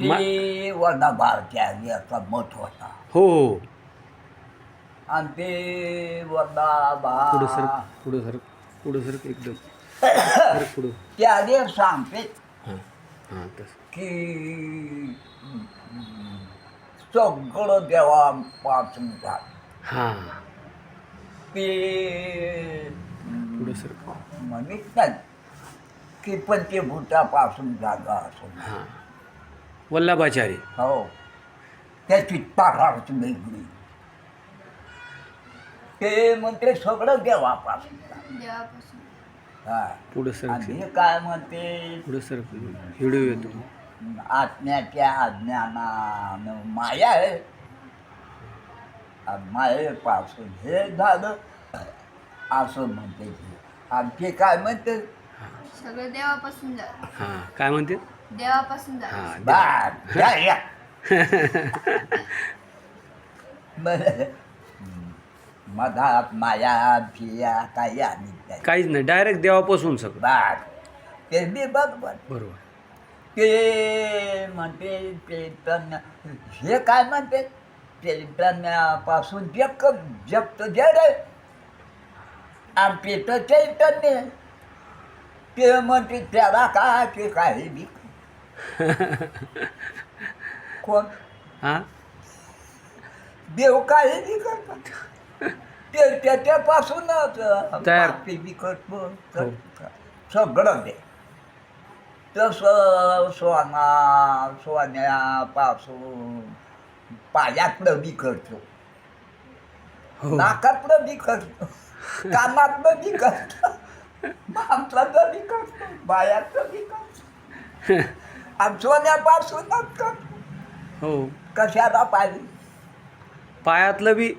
ते वडाबारच्या याचा मठ होता. हो हो. आणि ते वडाबा पुढं सर पुढं सर पुढं सर एकदम. सर पुढं. सांगते हां हां तसं की सगळं देवापासून झालं हां. ते पुढं सर. म्हणत नाही की पंचभूतापासून झालं असं हां. वल्लभाचारी हो. त्याची ताराच वेगळी ते म्हणते सगळं देवापासून. देवापासून. हा. पुढं सर. आणि काय म्हणते? पुढं सर. व्हिडिओ येतो. आत्म्याच्या अज्ञानानं माया आहे. आणि मायेपासून हे झालं. असं म्हणते ते. आणि ते काय म्हणते? सगळं देवापासून झालं. हां. काय म्हणते? देवापासून हां बस या, या. बरं. मधात माया फिया काही आणि नाही काहीच नाही डायरेक्ट देवापासून सगळं. बस ते बी बरोबर बरोबर. ते म्हणते चैतन्य हे काय म्हणते? चैतन्यापासून जग जगत जड आहे आणि पेट चैतन्य. ते म्हणते त्याला काय ते काही बी कोण? हां? देव काही करतात? ते त्याच्यापासूनच तयार. ते बी करतो हो. सगळं ते तसं सोना सोन्यापासून पायातलं बी करतो हो. नाकातलं बी करतो कानातलं बी करतो मांसातलं बी करतो बायातलं बी करतो आणि सोन्यापासूनच करतो हो. कशाला पाहिजे पायातलं बी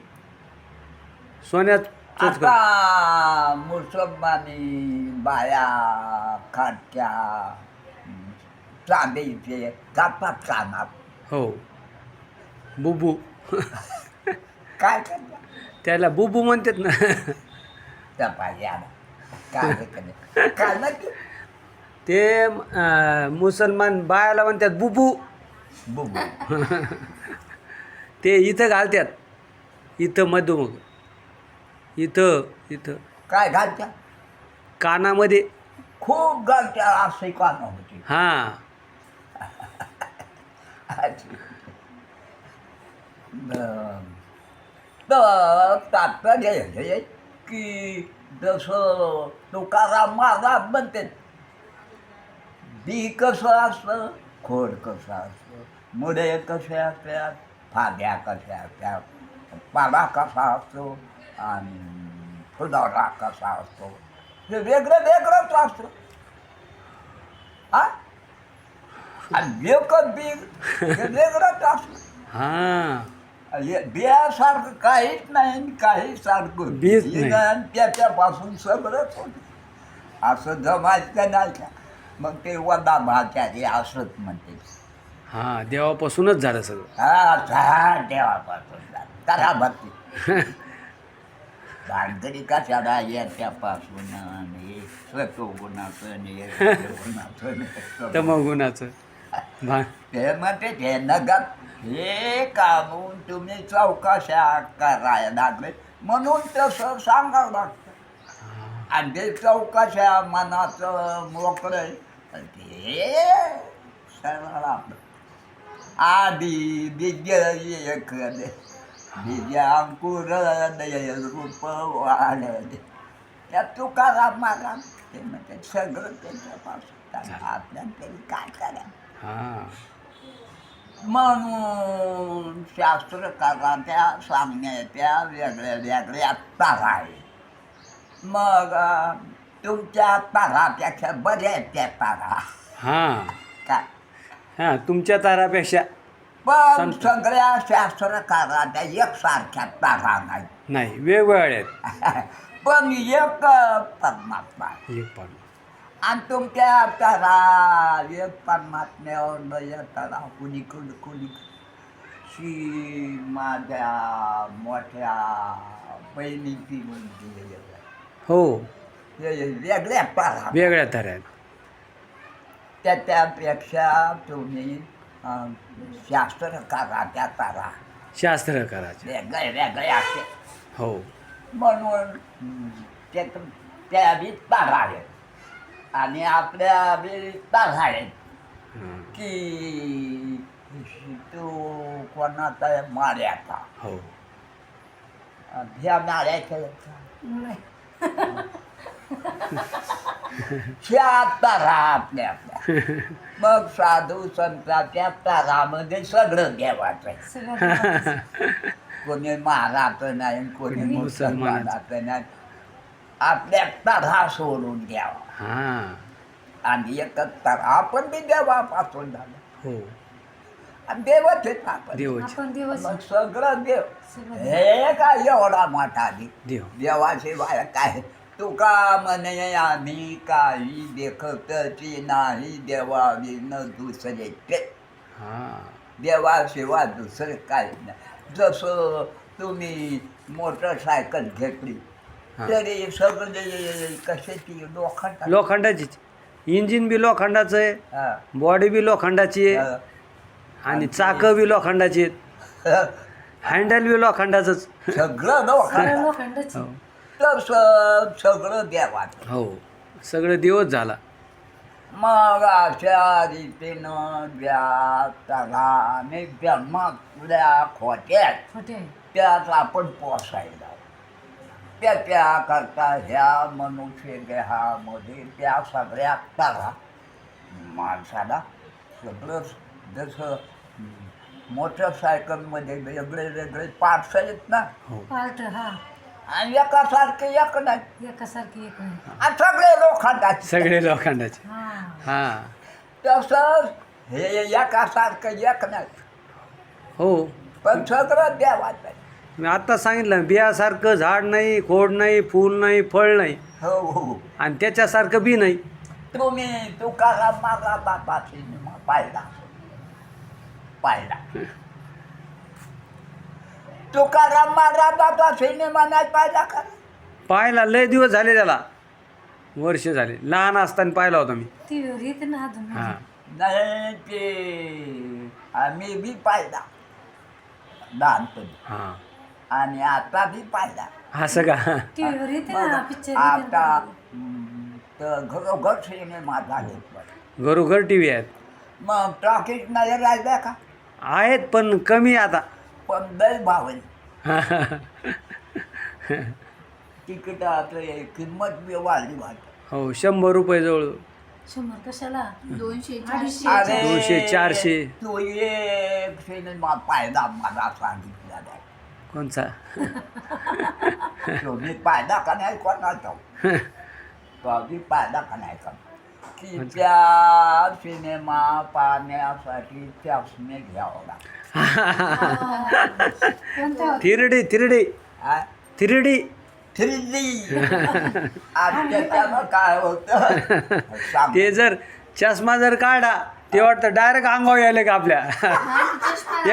सोन्याच आता मुसलमानी बाया खाटच्या चांदीचे जातात कानात हो. बुबू. काय करतात त्याला बुबू म्हणतात ना. त्या पायाला काय करतात? काय नक्की? ते अं, मुसलमान बायाला म्हणतात बुबू. बुबू. ते इथं घालतात इथं मधुमग इथं इथं. काय घालत्या कानामध्ये. खूप घालत्या असे कान होते हां. बरं. तर तात्पर्य हे की जसं तुकाराम महाराज म्हणते बी कसं असतं खोड कसं असतं मुळे कसे असतात फाद्या कशा असतात पाला कसा असतो आणि फुलवरा कसा असतो हे वेगळं वेगळंच असतं हा? बी हे वेगळंच असतं बियासारखं काहीच नाही काही सारखं त्याच्यापासून सगळंच होतं. असं जमायचं नाही. का मग ते वदा भाचारी असंच म्हणते. हां देवापासूनच झालं सगळं. हा हा देवापासून झालं. करा भक्ती भानगडी कशाला याच्यापासून आणि स्वतोगुणाचं आणि गुणाचं तमगुणाचं. भा ते म्हणते ते नगत हे कामून तुम्ही चौकशा करायला लागले. म्हणून तसं सांगावं लागतं आणि ते चौकशा मनाचं मोकळं ते आधी बीज एक बीज अंकुर दय रूप वाढ त्या तुकाराम महाराज ते म्हणते सगळं त्याच्यापासून आपल्याला तरी काय करा म्हणून शास्त्रकाराच्या सांगण्याच्या वेगळ्या वेगळ्या तारा मग तुमच्या तारापेक्षा बऱ्याच त्या तारा. हां. काय हां तुमच्या तारापेक्षा पण. सगळ्या शास्त्रकाराच्या एकसारख्या तारा नाही नाही वेगवेगळ्या आहेत. पण एक परमात्मा आहे. एक पण आणि तुमच्या तारा एक परमात्म्यावर एक तारा. कुणीकडं कुणी शी माझ्या मोठ्या बहिणीची मुलगी. हो हे. वेगळ्या तारा वेगळ्या ताऱ्या आहेत त्या त्यापेक्षा तुम्ही शास्त्र करा त्या तारा. शास्त्र करायचे वेगळे वेगळे असे. हो. म्हणून हं, त्यात त्या बी तारा आहेत आणि आपल्या बी तारा आहेत. की तू कोणाचा माळ्याचा हो. ह्या माळ्याच्या ह्या तारा आपल्या आपल्या. मग साधू संतांच्या तारामध्ये सगळं देवाचं आहे. कोणी महाराचं नाही कोणी मुसलमानाचं. नाही. आपल्या तरा सोडून द्यावा. हां. आणि एकच तरा आपण बी देवापासून झालो. हो. आणि देवच मग सगळं देव. हे काय एवढा मोठा देव. देव. देवाशिवाय काय तुका म्हणे आम्ही काही देखतची नाही देवाविन दुसरे ते. हां. देवाशिवाय दुसरं काय नाही. जसं तुम्ही मोटरसायकल घेतली. तरी सगळे कशाची लोखंड लोखंडाचीच. इंजिन बी लोखंडाचं आहे हा. बॉडी बी लोखंडाची आहे हा. आणि चाकं बी लोखंडाची आहेत. हँडल बी लोखंडाचंच. सगळं सगळं लोखंड हो तसं सगळं देवाचं. हो सगळं देवच झाला. मग अशा रीतीनं ज्या तगाने जन्मातल्या खोट्यात खोटे. त्यात आपण पोसायला. त्याच्याकरता ह्या मनुष्य देहामध्ये त्या सगळ्या तरा माणसाला सगळं जसं मोटरसायकलमध्ये वेगळे वेगळे पार्ट्स आहेत ना? हो पार्ट हा. आणि एकासारखे एक नाही. एकासारखी एक नाही. आणि सगळे लोखंडाचे. सगळे लोखंडाचे. हा. हां. तसंच हे एकासारखं एक नाही. हो. पण सगळं देवाचं आहे. मी आत्ता सांगितलं बियासारखं झाड नाही खोड नाही फूल नाही फळ नाही. हो हो. आणि त्याच्यासारखं बी नाही. तुम्ही तुकाराम माझा सिनेमा पाहिला. पाहिला. तुकाराम माझा बाबा सिनेमा नाही पाहिला का? पाहायला लय दिवस झाले त्याला. वर्ष झाले. लहान असताना पाहिला होता मी. ती रीत ना अजून हां. नाही ते आम्ही बी पाहिला. लहानपणी. हां. आणि आता बी पाहिला. असं का? येते मग ना पिक्चर आता हम्म, तर घरोघर सिनेमा झाले घरोघर टी व्ही आहेत. मग टॉकीज नाही राहिल्या का? आहेत पण कमी आता. पण लय भावली तिकिटाचं हे किंमत बी वाढली वाटत हो शंभर रुपये जवळ. शंभर कशाला? दोनशे दोनशे, चारशे. तू एक सिनेमा पाहिला मला सांगितला कोणचा? तुम्ही पाहिला का नाही कोणाचा? तुम्ही पाहिला का नाही का की त्या सिनेमा पाहण्यासाठी चष्मे घ्यावं लागतात कोणत्या थिरडी थिरडी हा? थिरडी थ्री डी आणि त्याच्यानं काय होतं. ते जर चष्मा जर काढा ते वाटतं डायरेक्ट अंगावर यायला का आपल्या?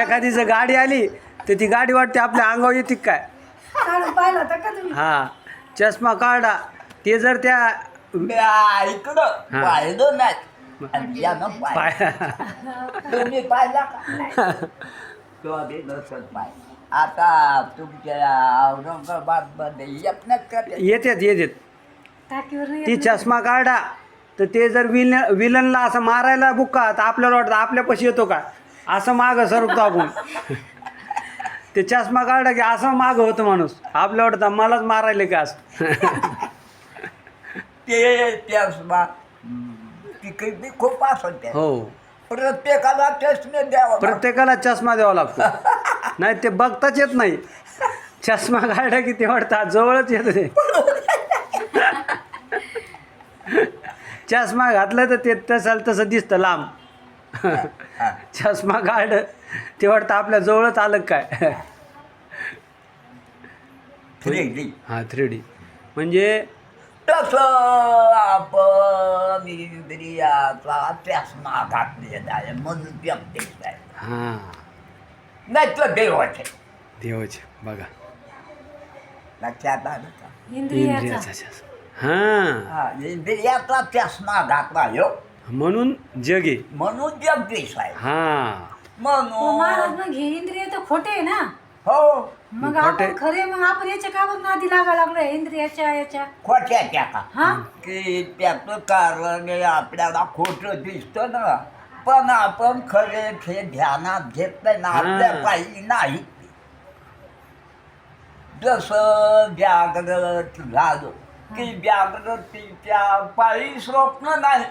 एखादी जर गाडी आली तर ती गाडी वाटते आपल्या अंगावर येते काय? हा चष्मा काढा. ते जर त्या हा. पाहिलं नाही. आणि यानं पाहिलं पाय तुम्ही पाहिला का तो आधी नसत पाहिजे आता तुमच्या औरंगाबादमध्ये येत नाही का ते? येतात येतात. चष्मा काढा. तर ते जर विल विलनला असं मारायला बुक्का तर आपल्याला वाटतं आपल्यापाशी येतो का? असं मागं सरकतो आपण ते चष्मा काढा की असं मागं होतं माणूस. आपल्या वाटतं मलाच मारायला का असं? ते त्यासमा बी खूप असत ते हो. प्रत्येकाला चष्मे द्यावा प्रत्येकाला चष्मा द्यावा लागतो. नाही ते बघताच येत नाही. चष्मा काढला की ते वाटतं जवळच येतं ते चष्मा घातला तर ते तसाल तसं दिसतं लांब. चष्मा काढ ते वाटतं आपल्या जवळच आलं काय? Three D. हां थ्री डी. म्हणजे तसं आपण इंद्रियाचा चष्मा घातलेला आहे म्हणून व्यक्ती आहे. हां. नाही तर देवाचे. देवाचे बघा. लक्षात आलं का? इंद्रियाचा. इंद्रियाचा चष्मा हां. हा, इंद्रियाचा चष्मा घातला यो म्हणून जग. आहे म्हणून जगदीश आहे. हा. हो, महाराज म्हणून मग हे इंद्रिय तर खोटे आहे ना. हो. मग खोटे. आपण खरे मग आपण याच्या कामात नादी लागा लागलो इंद्रियाच्या याच्या? खोट्याच्या का? हा? की त्याचं कारण हे आपल्याला खोटं दिसतं ना. पण आपण खरे हे ध्यानात घेतलं ना हा. आपल्या पायी नाही. जसं जागृत झालं की जागृतीच्या पायी स्वप्न नाही.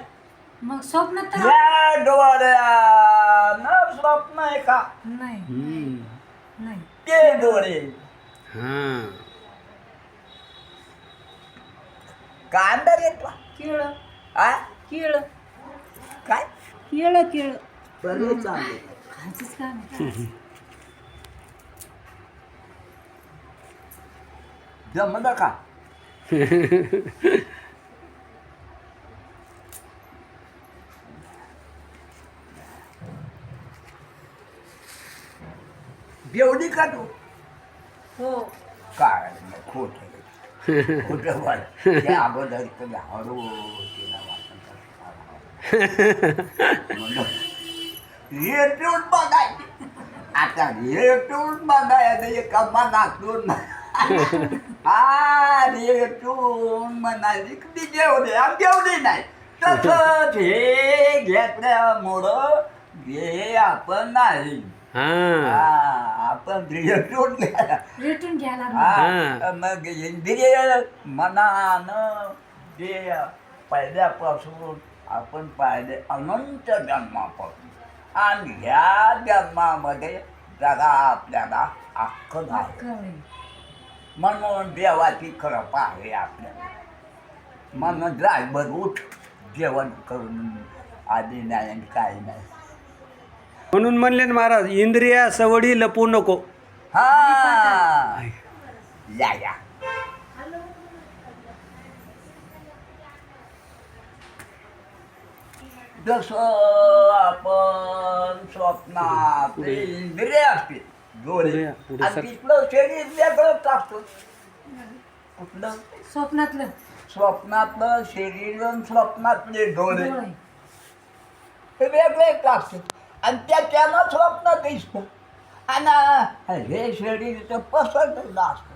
मग स्वप्नात तर या डोळ्यानं स्वप्न आहे का? नाही. हम्म. नाही ते डोळे हा. कांदा घेतला. केळ. आ? केळ. काय? केळ केळ. बरं चालेल खायचंच काम आहे. जमलं का बेवडी का तू? हो. काय खोट खोट बोल. त्या अगोदर तुला हळू तिला येटून बघायचे आता येटून बघायचं एका मनातून. हा येटून म्हणाली जेवढे आणि जेवढे नाही. तसंच हे घेतल्यामुळं हे आपण नाही. हा. हा, आपण रेटून घ्या रेटून घ्यायला लागलो. हा, मग इंद्रिय मनानं जे पहिल्यापासून आपण पाहिले अनंत जन्मापासून. आणि ह्या जन्मामध्ये जगा आपल्याला अख्खं नाही कळलं. म्हणून देवाची कृपा आहे आपल्याला. म्हणून ड्रायव्हर उठ जेवण करून आधी नाही आणि काही नाही. म्हणून म्हणले ना महाराज इंद्रिया सवडी लपू नको. हा. या या. जसं आपण स्वप्नात इंद्रिय असते डोळे पुढे- पुढे आणि सर. तिथलं शरीर वेगळंच असतं कुठलं? स्वप्नातलं. स्वप्नातलं शरीर आणि स्वप्नातले डोळे डोळे. हे वेगळेच असते आणि त्याच्यानं स्वप्न दिसतं. आणि हे शरीर तर पसरलेलं असतं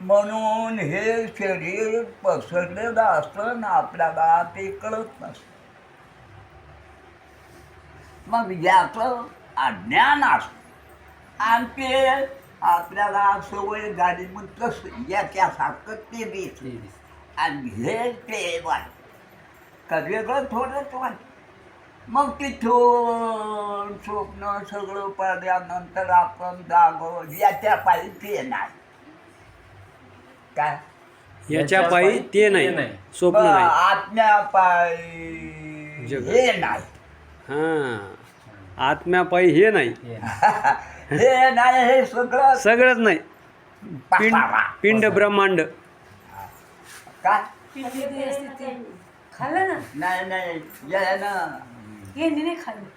म्हणून हे शरीर पसरलेलं असतं ना आपल्याला ते कळत नसतं. मग याचं अज्ञान असतं. आणि ते आपल्याला सवय झाली मग तसं याच्यासारखं ते दिसतं. आणि हे ते वाट का वेगळं थोडंच वाट मग तिथून स्वप्न सगळं पडल्यानंतर आपण जागो याच्या पायी ते नाही काय? याच्या पायी ते नाही. स्वप्न नाही. आत्म्या पायी. हे नाही. हा आत्म्या पायी हे नाही. हे नाही. हे सगळं सगळंच नाही. पिंड. पिंड ब्रह्मांड. काय. खाल्लं ना? नाही नाही हे ना हे नाही खाल्लं.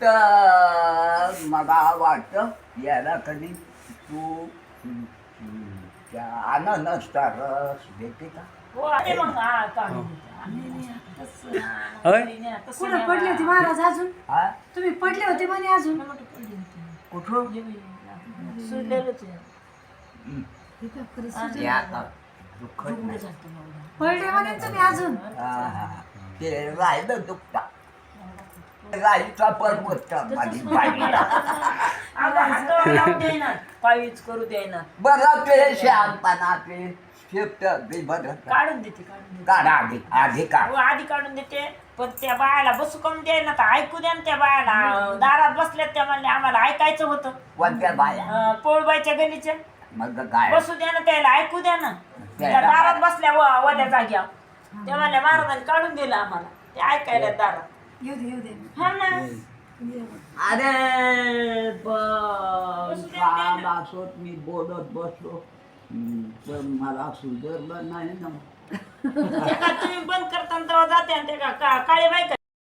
तर मला वाटतं याला कधी तू हम्म, हम्म, त्या अननसचा रस देते. का होय? कुठं पडले होते महाराज अजून? हा? तुम्ही पडले होते म्हणे अजून? कुठं पडले ते आता दुःखद नाही. म्हणे तुम्ही अजून. हा, हा. ते राहिलं दुखता. राईचा पर्वत माझी बाईला काहीच करू बरं ते शहाणपणा ते शेपट ते बरं. काढून देते काढून देते. काढा आधी आधी काढ. हो, आधी काढून देते. पण त्या बायाला बसू कमी द्याय ना तर ऐकू द्या ना त्या बायाला दारात बसल्यात त्या म्हणले आम्हाला ऐकायचं होतं. कोणत्या बाया? अं, पोळबाईच्या गलीच्या मग काय? बसू द्या ना त्याला ऐकू द्या ना. त्या दारात? बसल्या व- वल्या जाग्या. त्या म्हणल्या महाराजांनी काढून दिलं आम्हाला. ते ऐकायला दारात. येऊ दे येऊ दे. हा ना. अरे पण असोत मी बोलत बसलो. हम्म, पण मला सुधारलं नाही ना. ते का तुम्ही बंद करताना तेव्हा जाते आणि ते का का- काळे बाई